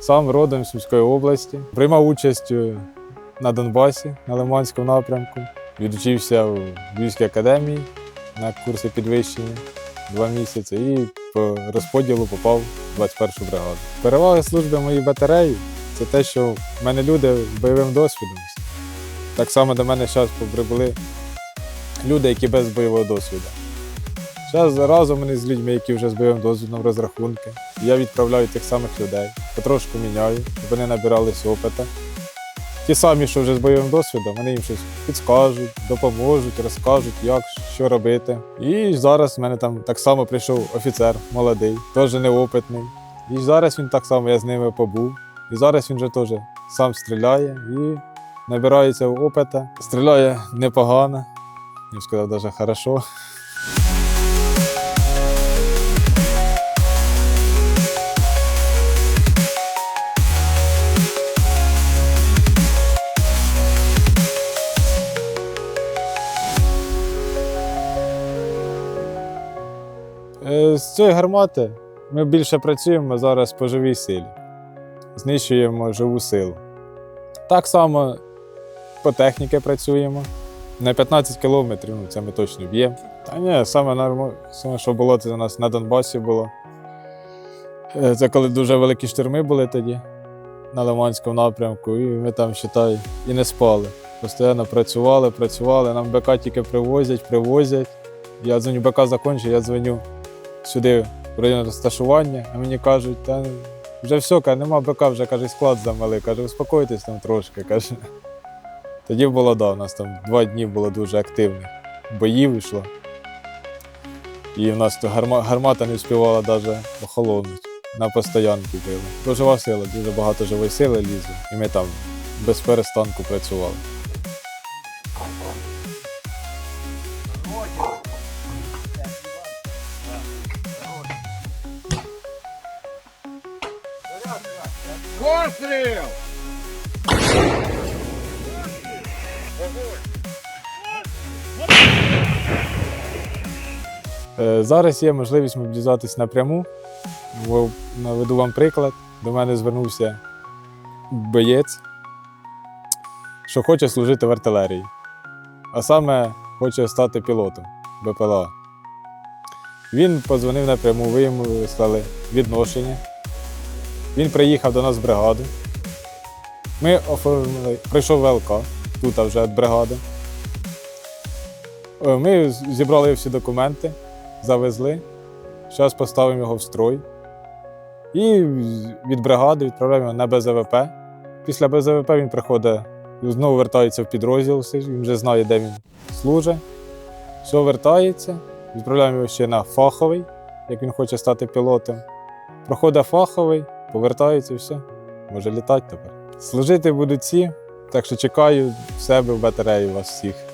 Сам родом з Сумської області. Приймав участь е, на Донбасі на Лиманському напрямку. Відучився в Львівській академії на курси підвищення два місяці і по розподілу попав в 21-ту бригаду. Перевага служби моїй батареї це те, що в мене люди з бойовим досвідом. Так само до мене зараз прибули люди, які без бойового досвіду. Зараз разом з людьми, які вже з бойовим досвідом розрахунки. Я відправляю тих самих людей, потрошку міняю, щоб вони набиралися опита. Ті самі, що вже з бойовим досвідом, вони їм щось підскажуть, допоможуть, розкажуть, як, що робити. І зараз в мене там так само прийшов офіцер молодий, теж неопитний. І зараз він так само, я з ними побув. І зараз він вже теж сам стріляє і набирається опита. Стріляє непогано, я б сказав, навіть хорошо. З цієї гармати ми більше працюємо зараз по живій силі, знищуємо живу силу. Так само по техніці працюємо. На 15 кілометрів, ну це ми точно б'ємо. Та ні, саме нормально, саме, що було, це у нас на Донбасі було. Е, Це коли дуже великі штурми були тоді на Лиманському напрямку, і ми там, вважай, і не спали. Постійно працювали, працювали, нам БК тільки привозять, привозять. Я дзвоню, БК закінчив, я дзвоню сюди в район розташування, а мені кажуть, та вже все, каже, нема БК, вже каже, склад замали. Каже, успокойтесь там трошки. каже. Тоді було, да, у нас там два дні було дуже активних боїв йшло. І в нас то гарма, гармата не встигала навіть охолонути. На постоянки били. То жива сила, дуже багато живої сили лізло. І ми там без перестанку працювали. Постріл! Е, Зараз є можливість мобілізуватись напряму. Наведу вам приклад. До мене звернувся боєць, що хоче служити в артилерії, а саме хоче стати пілотом БПЛА. Він подзвонив напряму, ви йому вислали відношення. Він приїхав до нас в бригаду. Ми оформили, прийшов ВЛК, тут вже від бригади. Е, Ми зібрали всі документи, завезли. Зараз поставимо його в строй. І від бригади відправляємо його на БЗВП. Після БЗВП він приходить, знову вертається в підрозділ, він вже знає, де він служить. Все вертається, відправляємо його ще на фаховий, як він хоче стати пілотом. Проходить фаховий, повертається і все. Може літати тепер. Служити будуть ці, так що чекаю в себе в батареї вас всіх.